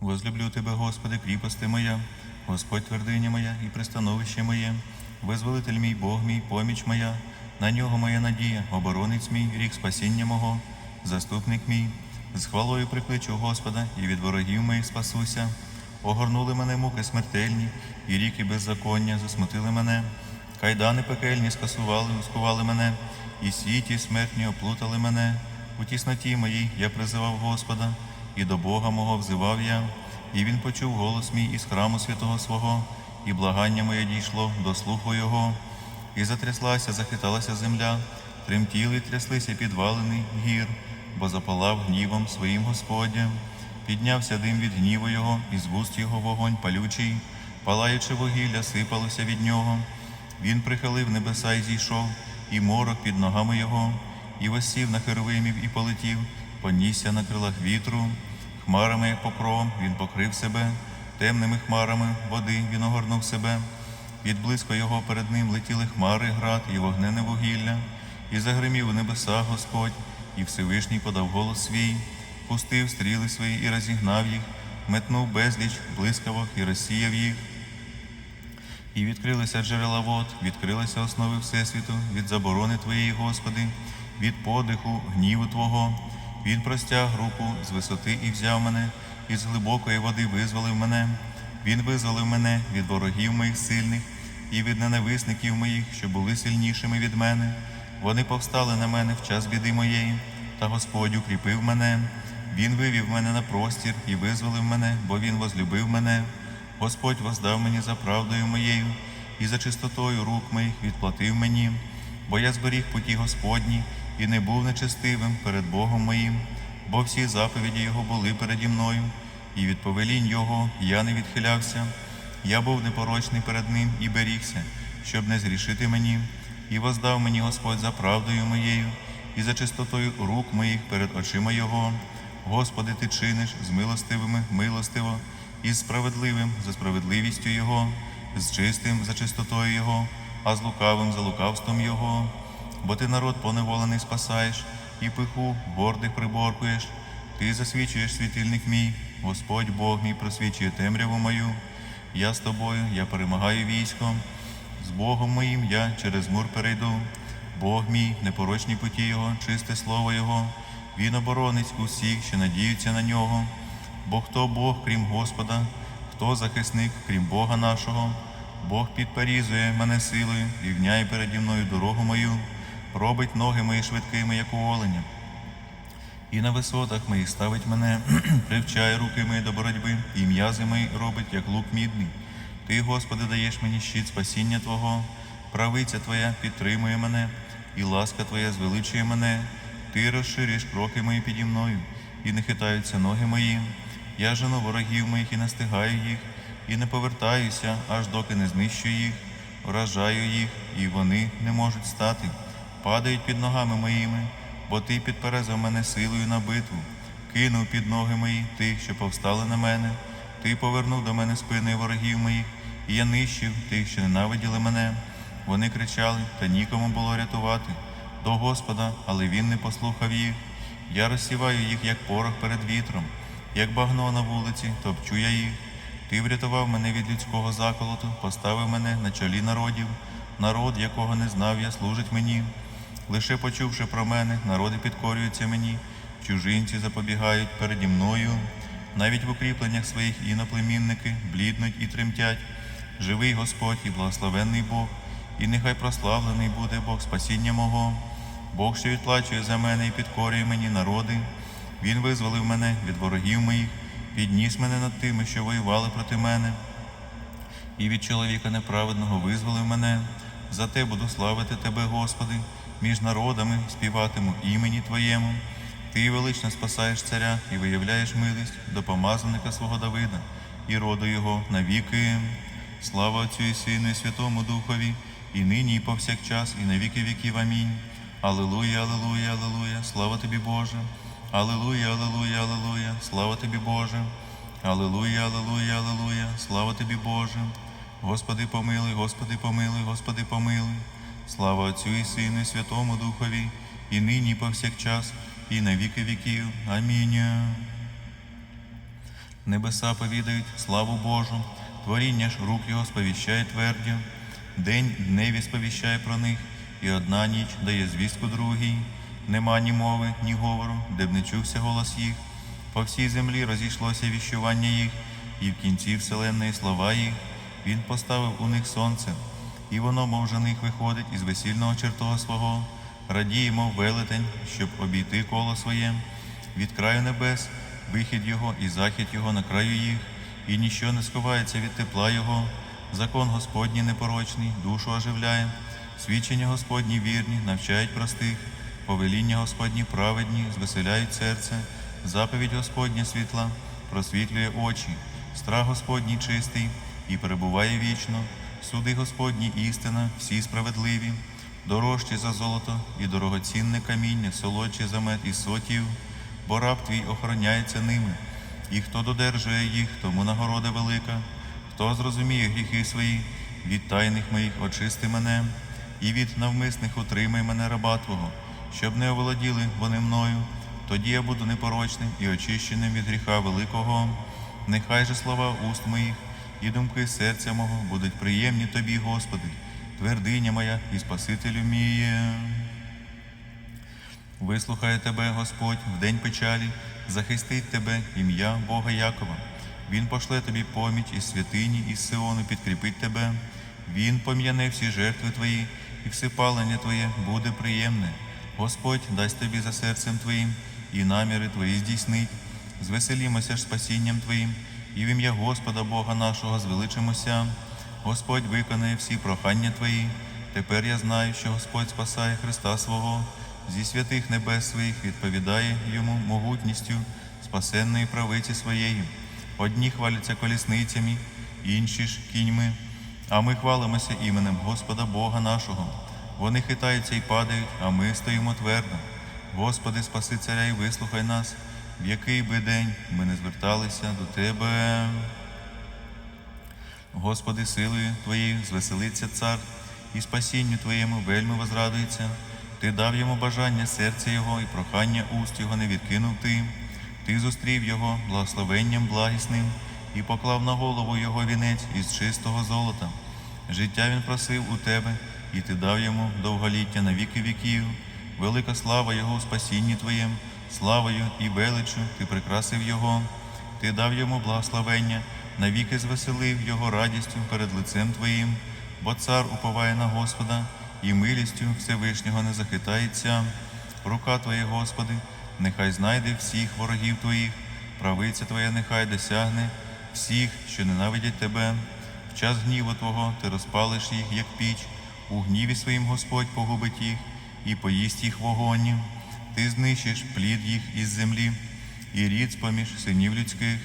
Возлюблю Тебе, Господи, кріпости моя, Господь твердиня моя і пристановище моє, визволитель мій, Бог мій, поміч моя, на нього моя надія, оборонець мій, рік спасіння мого, заступник мій, з хвалою прикличу Господа і від ворогів моїх спасуся. Огорнули мене муки смертельні, і ріки беззаконня засмутили мене. Кайдани пекельні скасували, ускували мене, і сіті смертні оплутали мене. У тісноті моїй я призивав Господа, і до Бога мого взивав я, і він почув голос мій із храму святого свого, і благання моє дійшло до слуху Його. І затряслася, захиталася земля, тремтіли, тряслися підвалини гір, бо запалав гнівом своїм Господням. Піднявся дим від гніву його, і з вуст його вогонь палючий, палаючи вугілля, сипалося від нього. Він прихилив небеса і зійшов, і морок під ногами його, і восів на херовимів і полетів, понісся на крилах вітру, хмарами, як покровом, він покрив себе, темними хмарами води він огорнув себе. Від близько його перед ним летіли хмари, град і вогнене вугілля, і загримів у небеса Господь, і Всевишній подав голос свій, пустив стріли свої і розігнав їх, метнув безліч блискавок і розсіяв їх. І відкрилися джерела вод, відкрилися основи Всесвіту від заборони Твоєї, Господи, від подиху, гніву Твого. Він простяг руку з висоти і взяв мене, і з глибокої води визволив мене. Він визволив мене від ворогів моїх сильних і від ненависників моїх, що були сильнішими від мене. Вони повстали на мене в час біди моєї, та Господь укріпив мене. Він вивів мене на простір і визволив мене, бо Він возлюбив мене. Господь воздав мені за правдою моєю і за чистотою рук моїх відплатив мені, бо я зберіг путі Господні і не був нечестивим перед Богом моїм, бо всі заповіді Його були переді мною, і від повелінь Його я не відхилявся. Я був непорочний перед Ним і берігся, щоб не зрішити мені, і воздав мені Господь за правдою моєю і за чистотою рук моїх перед очима Його. Господи, Ти чиниш з милостивими милостиво, і з справедливим за справедливістю Його, з чистим за чистотою Його, а з лукавим за лукавством Його. Бо ти народ поневолений спасаєш, і пиху гордих приборкуєш. Ти засвічуєш світильник мій, Господь Бог мій просвічує темряву мою. Я з тобою, я перемагаю військом. З Богом моїм я через мур перейду. Бог мій, непорочні путі Його, чисте слово Його. Він оборонець усіх, що надіються на нього. Бо хто Бог, крім Господа, хто захисник, крім Бога нашого, Бог підперізує мене силою, рівняє переді мною дорогу мою, робить ноги мої швидкими, як у оленя. І на висотах моїх ставить мене, привчає руки мої до боротьби, і м'язи мої робить, як лук мідний. Ти, Господи, даєш мені щит спасіння Твого, правиця Твоя підтримує мене, і ласка Твоя звеличує мене. Ти розширюєш кроки мої піді мною, і не хитаються ноги мої. Я жену ворогів моїх і настигаю їх, і не повертаюся, аж доки не знищу їх, вражаю їх, і вони не можуть стати, падають під ногами моїми, бо ти підперезав мене силою на битву, кинув під ноги мої тих, що повстали на мене. Ти повернув до мене спиною ворогів моїх, і я нищив тих, що ненавиділи мене. Вони кричали, та нікому було рятувати до Господа, але він не послухав їх. Я розсіваю їх, як порох перед вітром, як багно на вулиці, топчу я їх. Ти врятував мене від людського заколоту, поставив мене на чолі народів, народ, якого не знав я, служить мені. Лише почувши про мене, народи підкорюються мені, чужинці запобігають переді мною. Навіть в укріпленнях своїх іноплемінники бліднуть і тремтять. Живий Господь і благословенний Бог, і нехай прославлений буде Бог спасіння мого. Бог, що відплачує за мене і підкорює мені народи. Він визволив мене від ворогів моїх, підніс мене над тими, що воювали проти мене, і від чоловіка неправедного визволив мене. За те буду славити Тебе, Господи, між народами співатиму імені Твоєму. Ти велично спасаєш царя і виявляєш милість до помазаника свого Давида і роду його навіки. Слава Отцю і Сину, і Святому Духові, і нині, і повсякчас, і на віки віків. Амінь. Алилуя, алилуя, алилуя, слава тобі, Боже. Алилуя, алилуя, алилуя, слава тобі, Боже. Алилуя, алилуя, алилуя, слава тобі, Боже. Господи, помилуй, Господи, помилуй, Господи, помилуй. Слава Отцю і Сину, і Святому Духові, і нині, і повсякчас, і на віки віків. Амінь. Небеса повідають славу Божу, творіння ж рук його сповіщає твердю. День дневі сповіщає про них, і одна ніч дає звістку другій. Нема ні мови, ні говору, де б не чувся голос їх. По всій землі розійшлося віщування їх, і в кінці вселенної слова їх. Він поставив у них сонце, і воно, мов жених, виходить із весільного чертога свого, радіє, мов велетень, щоб обійти коло своє. Від краю небес вихід його і захід його на краю їх, і ніщо не сховається від тепла його. Закон Господній непорочний, душу оживляє, свідчення Господні вірні, навчають простих, повеління Господні праведні, звеселяють серце, заповідь Господня світла, просвітлює очі, страх Господній чистий і перебуває вічно, суди Господні істина, всі справедливі, дорожчі за золото і дорогоцінне каміння, солодші за мед і сотів, бо раб твій охороняється ними, і хто додержує їх, тому нагорода велика. Хто зрозуміє гріхи свої, від тайних моїх очисти мене, і від навмисних утримай мене раба Твого, щоб не оволоділи вони мною, тоді я буду непорочним і очищеним від гріха великого. Нехай же слова уст моїх і думки серця мого будуть приємні тобі, Господи, твердиня моя і Спасителю мій. Вислухає тебе, Господь, в день печалі, захистить тебе ім'я Бога Якова. Він пошле тобі поміч із святині, із Сиону підкріпить тебе. Він пом'яне всі жертви твої, і всипалення твоє буде приємне. Господь дасть тобі за серцем твоїм, і наміри твої здійснить. Звеселімося ж спасінням твоїм, і в ім'я Господа Бога нашого звеличимося. Господь виконає всі прохання твої. Тепер я знаю, що Господь спасає Христа свого, зі святих небес своїх відповідає йому могутністю спасенної правиці своєї. Одні хваляться колісницями, інші ж кіньми, а ми хвалимося іменем Господа Бога нашого. Вони хитаються і падають, а ми стоїмо твердо. Господи, спаси царя і вислухай нас, в який би день ми не зверталися до Тебе. Господи, силою Твоєю звеселиться цар, і спасінню Твоєму вельми возрадується. Ти дав йому бажання серця Його, і прохання уст Його не відкинув Ти. Ти зустрів його благословенням благісним і поклав на голову його вінець із чистого золота. Життя він просив у тебе, і ти дав йому довголіття на віки віків. Велика слава Його у спасінні Твоєм, славою і величчю ти прикрасив Його. Ти дав йому благословення, навіки звеселив Його радістю перед лицем Твоїм, бо цар уповає на Господа, і милістю Всевишнього не захитається. Рука Твоя, Господи, нехай знайде всіх ворогів Твоїх, правиця Твоя нехай досягне всіх, що ненавидять Тебе. В час гніву Твого ти розпалиш їх, як піч, у гніві своїм Господь погубить їх і поїсть їх вогонь. Ти знищиш плід їх із землі і рід поміж синів людських,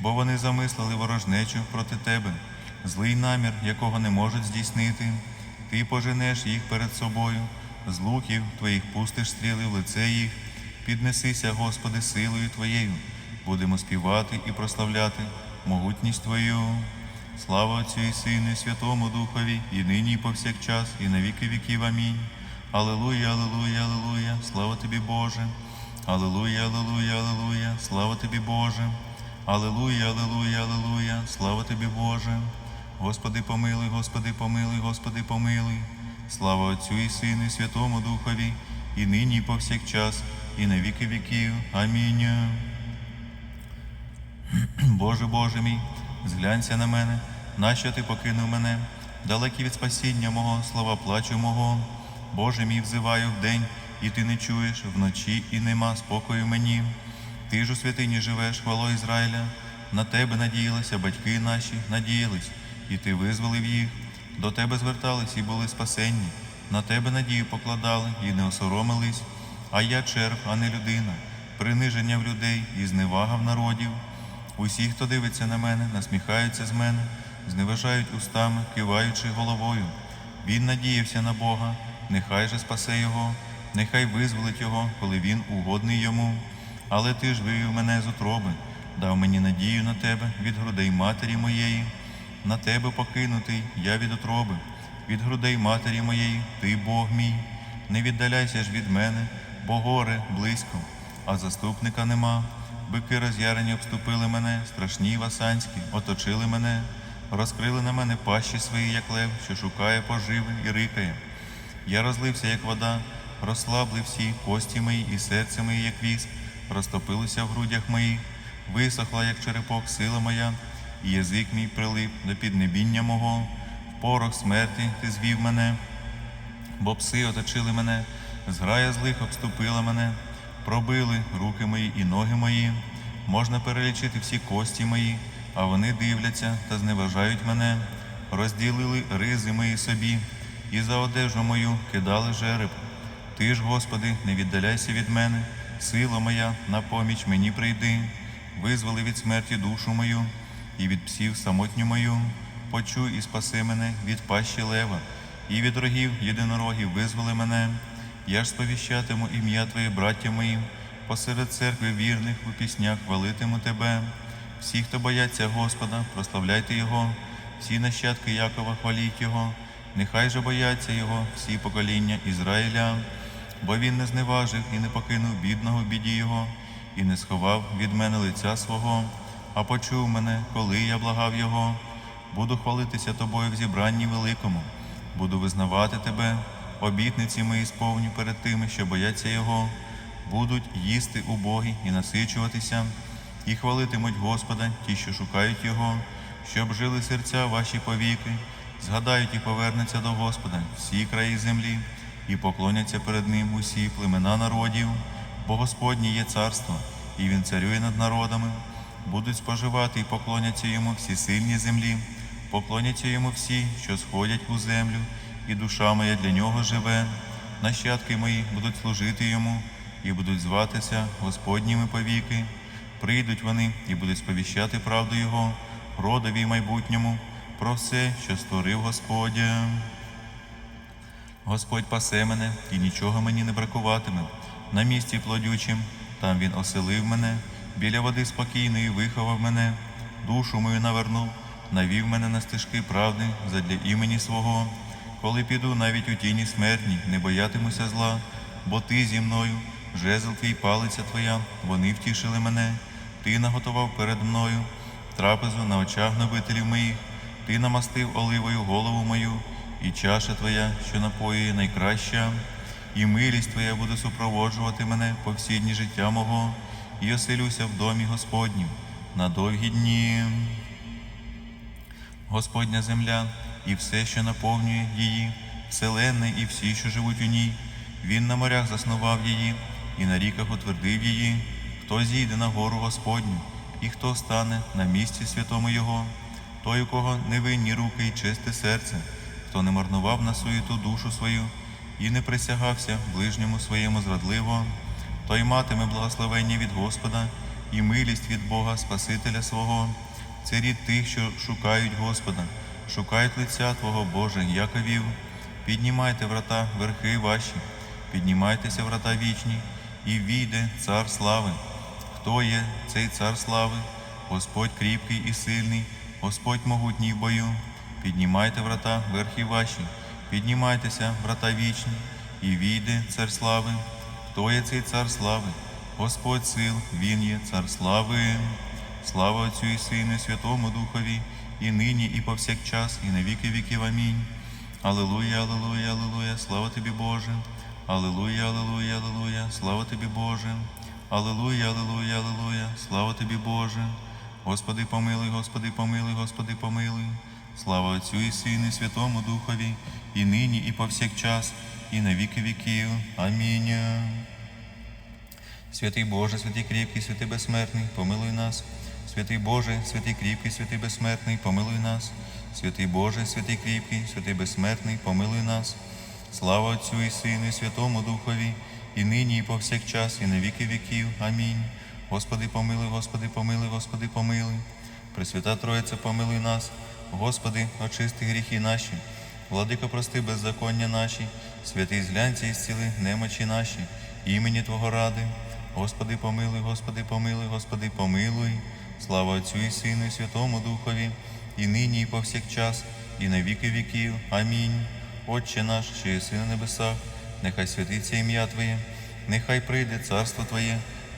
бо вони замислили ворожнечу проти тебе, злий намір, якого не можуть здійснити. Ти поженеш їх перед собою, з луків твоїх пустиш стріли в лице їх, піднесися, Господи, силою Твоєю, будемо співати і прославляти могутність Твою. Слава Отцю і Сину, і Святому Духові, і нині, і повсякчас, і на віки віків. Амінь. Аллилуйя, аллилуйя, аллилуйя, слава тобі, Боже. Аллилуйя, аллилуйя, аллилуйя, слава тобі, Боже. Аллилуйя, аллилуйя, аллилуйя, слава тобі, Боже. Господи, помилуй, Господи, помилуй, Господи, помилуй. Слава Отцю і Сину, і Святому Духові, і нині, і повсякчас, і на віки віків. Амінь. Боже Боже мій, зглянься на мене, нащо ти покинув мене, далекі від спасіння мого, слова плачу мого. Боже мій, взиваю вдень, і ти не чуєш, вночі і нема спокою мені. Ти ж у святині живеш, хвало Ізраїля, на тебе надіялися, батьки наші надіялись, і ти визволив їх. До тебе звертались і були спасенні, на тебе надію покладали і не осоромились. А я черв, а не людина, приниження в людей і зневага в народів. Усі, хто дивиться на мене, насміхаються з мене, зневажають устами, киваючи головою. Він надіявся на Бога, нехай же спасе його, нехай визволить його, коли він угодний йому. Але ти ж вивів мене з утроби, дав мені надію на тебе від грудей матері моєї. На тебе покинутий, я від утроби, від грудей матері моєї, ти Бог мій. Не віддаляйся ж від мене, бо горе близько, а заступника нема. бики роз'ярені обступили мене, страшні васанські, оточили мене, розкрили на мене пащі свої, як лев, що шукає поживи і рикає. Я розлився, як вода, розслабли всі кості мої і серце моє, як віск, розтопилося в грудях моїх, висохла, як черепок, сила моя, і язик мій прилип до піднебіння мого, в порох смерті ти звів мене, бо пси оточили мене, зграя злих обступила мене, пробили руки мої і ноги мої. Можна перелічити всі кості мої, а вони дивляться та зневажають мене, розділили ризи мої собі, і за одежу мою кидали жереб. Ти ж, Господи, не віддаляйся від мене, сила моя, на поміч мені прийди, визволи від смерті душу мою і від псів самотню мою, почуй і спаси мене від пащі лева, і від рогів єдинорогів визволи мене. Я ж сповіщатиму ім'я Твоє, браття моїм, посеред церкви вірних у піснях хвалитиму Тебе. Всі, хто бояться Господа, прославляйте Його, всі нащадки Якова хваліть Його, нехай же бояться Його всі покоління Ізраїля, бо Він не зневажив і не покинув бідного в біді Його, і не сховав від мене лиця свого, а почув мене, коли я благав Його. Буду хвалитися тобою в зібранні великому, буду визнавати тебе, обітниці мої сповню перед тими, що бояться Його, будуть їсти убогі і насичуватися, і хвалитимуть Господа ті, що шукають Його, щоб жили серця ваші повіки, згадають і повернуться до Господа всі краї землі, і поклоняться перед Ним усі племена народів, бо Господнє є царство, і Він царює над народами. Будуть споживати і поклоняться йому всі сильні землі, поклоняться йому всі, що сходять у землю, і душа моя для нього живе. Нащадки мої будуть служити йому і будуть зватися Господніми повіки. Прийдуть вони і будуть сповіщати правду Його, родові й майбутньому, про все, що створив Господь. Господь пасе мене, і нічого мені не бракуватиме. На місці плодючим, там він оселив мене, біля води спокійної виховав мене, душу мою навернув, навів мене на стежки правди задля імені свого. Коли піду навіть у тіні смертній, не боятимуся зла, бо ти зі мною, жезл твій палиця твоя, вони втішили мене, ти наготував перед мною трапезу на очах нобителів моїх, ти намастив оливою голову мою, і чаша твоя, що напоює найкраща, і милість твоя буде супроводжувати мене по всі дні життя мого, і оселюся в домі Господнім на довгі дні. Господня земля і все, що наповнює її, вселенне і всі, що живуть у ній. Він на морях заснував її, і на ріках утвердив її. Хто зійде на гору Господню, і хто стане на місці святому Його, той, у кого невинні руки і чисте серце, хто не марнував на суєту душу свою і не присягався ближньому своєму зрадливо, той матиме благословення від Господа і милість від Бога Спасителя свого. Це рід тих, що шукають Господа, шукають лиця Твого Боже, Яковів. Піднімайте врата, верхи ваші, піднімайтеся врата вічні, і війде цар слави. Хто є цей цар слави? Господь кріпкий і сильний, Господь могутній в бою. Піднімайте врата, верхи ваші, піднімайтеся, врата вічні, і війде цар слави. Хто є цей цар слави? Господь сил, Він є цар слави. Слава Отцю і Сину, і Святому Духові, і нині, і повсякчас, і на віки віків. Амінь. Алілуя, алілуя, алілуя, слава тобі, Боже. Алілуя, алілуя, алілуя, слава тобі, Боже. Алілуя, алілуя, алілуя, слава тобі, Боже. Господи, помилуй, Господи, помилуй, Господи, помилуй. Слава Отцю і Сину, і Святому Духові, і нині, і повсякчас, і на віки віків. Амінь. Святий Боже, святий кріпкий, святий безсмертний, помилуй нас. Святий Боже, святий кріпкий, святий безсмертний, помилуй нас. Святий Боже, святий кріпкий, святий безсмертний, помилуй нас. Слава Отцю і Сину, і Святому Духові, і нині, і повсякчас, і на віки віків. Амінь. Господи, помилуй, Господи, помилуй, Господи, помилуй. Пресвята Троїця, помилуй нас. Господи, очисти гріхи наші. Владико, прости беззаконня наші, святий зглянься і зціли немочі наші, імені Твого ради. Господи, помилуй, Господи, помилуй, Господи, помилуй. Слава Отцю і Сину, і Святому Духові, і нині, і повсякчас, і на віки віків. Амінь. Отче наш, що єси на небесах, нехай святиться ім'я Твоє, нехай прийде царство Твоє,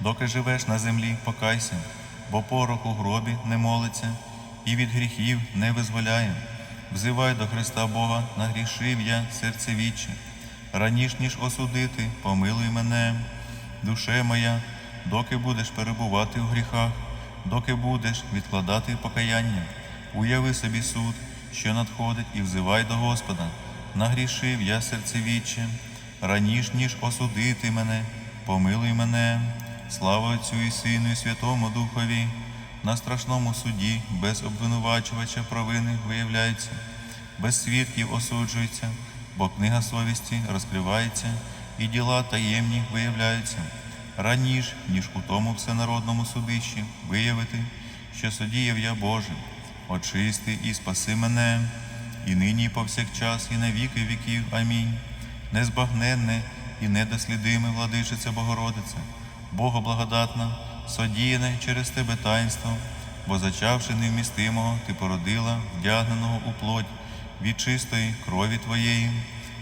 доки живеш на землі, покайся, бо порох у гробі не молиться, і від гріхів не визволяє. Взивай до Христа Бога, нагрішив я серце віче. Раніш ніж осудити, помилуй мене, душе моя, доки будеш перебувати в гріхах, доки будеш відкладати покаяння, уяви собі суд, що надходить, і взивай до Господа. Нагрішив я серцевіче, раніш ніж осудити мене, помилуй мене, слава Отцю і Сину, і Святому Духові, на страшному суді без обвинувачувача провини виявляється, без свідків осуджується, бо книга совісті розкривається, і діла таємні виявляються. Раніш, ніж у тому всенародному судищі виявити, що судіяв я Боже, очисти і спаси мене, і нині, і повсякчас, і на віки віків. Амінь. Незбагненне і недослідиме владичиця Богородице, Бога благодатна, содіяне через тебе таїнство, бо зачавши невмістимого, ти породила вдягненого у плоть від чистої крові Твоєї,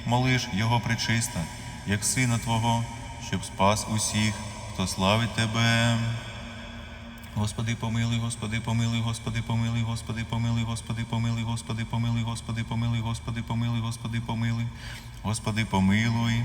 молиш Його причиста, як Сина Твого, щоб спас усіх, хто славить Тебе. Господи, помилуй, Господи, помилуй, Господи, помилуй, Господи, помилуй, Господи, помилуй, Господи, помилуй, Господи, помилуй, Господи, помилуй, Господи, помилуй, Господи, помилуй,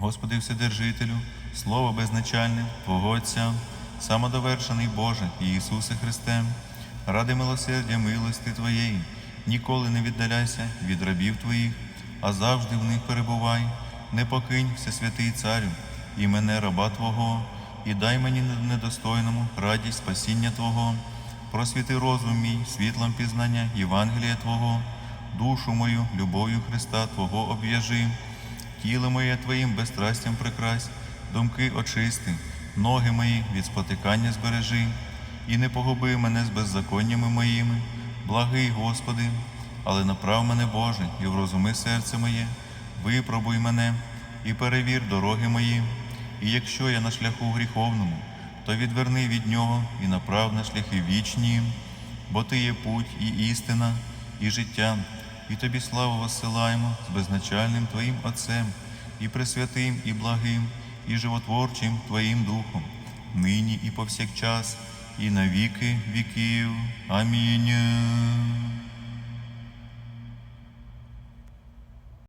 Господи, Вседержителю, Слово безначальне, Твого Отця, самодовершений Боже і Ісусе Христе, ради милосердя милости Твоєї, ніколи не віддаляйся від рабів Твоїх, а завжди в них перебувай, не покинь Всесвятий Царю, і мене раба Твого, і дай мені недостойному радість спасіння Твого, просвіти розум мій світлом пізнання Євангелія Твого, душу мою любов'ю Христа Твого об'яжи. Тіло моє Твоїм безстрастям прикрась, думки очисти, ноги мої від спотикання збережи, і не погуби мене з беззаконнями моїми, благий Господи, але направ мене, Боже, і врозуми серце моє, випробуй мене і перевір дороги мої. І якщо я на шляху гріховному, то відверни від нього і направ на шляхи вічні, бо Ти є путь і істина, і життя, і тобі славу висилаємо з безначальним Твоїм Отцем, і пресвятим, і благим, і животворчим Твоїм Духом, нині і повсякчас, і на віки віків. Амінь.